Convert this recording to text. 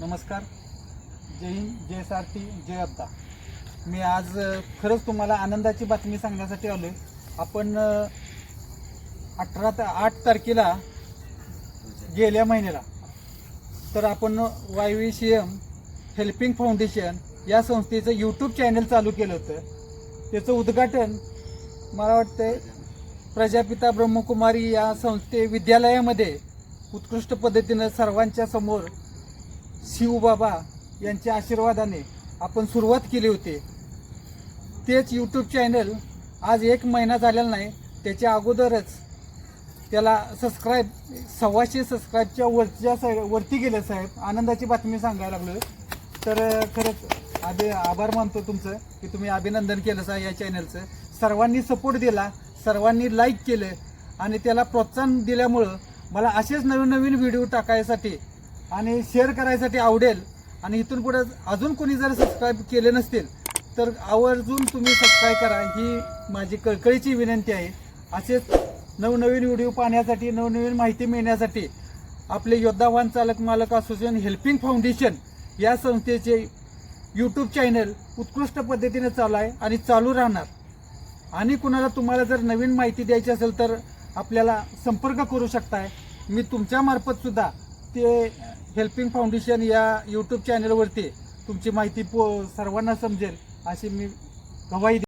नमस्कार. जय हिंद जय सारथी जय अब्दा. मी आज खरंच तुम्हाला आनंदाची बातमी सांगण्यासाठी आलो आहे आपण अठरा ते आठ तारखेला गेल्या महिन्याला तर आपण Y V C M helping foundation या संस्थेचं यूट्यूब चॅनल चालू केलं होतं. त्याचं उद्घाटन मला वाटतं प्रजापिता ब्रह्मकुमारी या संस्थे विद्यालयामध्ये उत्कृष्ट पद्धतीनं सर्वांच्या समोर शिवबाबा यांच्या आशीर्वादाने आपण सुरुवात केली होती. तेच यूट्यूब चॅनल आज एक महिना झालेला नाही त्याच्या अगोदरच त्याला सबस्क्राईब सव्वाशे सबस्क्राईबच्या वरच्या साईड वरती गेले साहेब. आनंदाची बातमी सांगायला लागलो तर खरंच आधी आभार मानतो तुमचं की तुम्ही अभिनंदन केलं सा या चॅनलचं सर्वांनी सपोर्ट दिला सर्वांनी लाईक केलं आणि त्याला प्रोत्साहन दिल्यामुळं मला असेच नवीन नवीन व्हिडिओ टाकायसाठी आणि शेअर करायसाठी आवडेल आणि इथून पुढे अजून कोणी जर सबस्क्राईब केले नसतील तर आवर्जून तुम्ही सबस्क्राईब करा. ही माझी कळकळीची विनंती आहे. असेच नवनवीन व्हिडिओ पाहण्यासाठी नवनवीन माहिती मिळण्यासाठी आपले योद्धावान चालक मालक असोसिएशन हेल्पिंग फाउंडेशन या संस्थेचे यूट्यूब चॅनल उत्कृष्ट पद्धतीने चालू आहे आणि चालू राहणार. आणि कुणाला तुम्हाला जर नवीन माहिती द्यायची असेल तर आपल्याला संपर्क करू शकताय. मी तुमच्यामार्फतसुद्धा ते हेल्पिंग फाउंडेशन या यूट्यूब चॅनलवरती तुमची माहिती पो सर्वांना समजेल अशी मी गवाही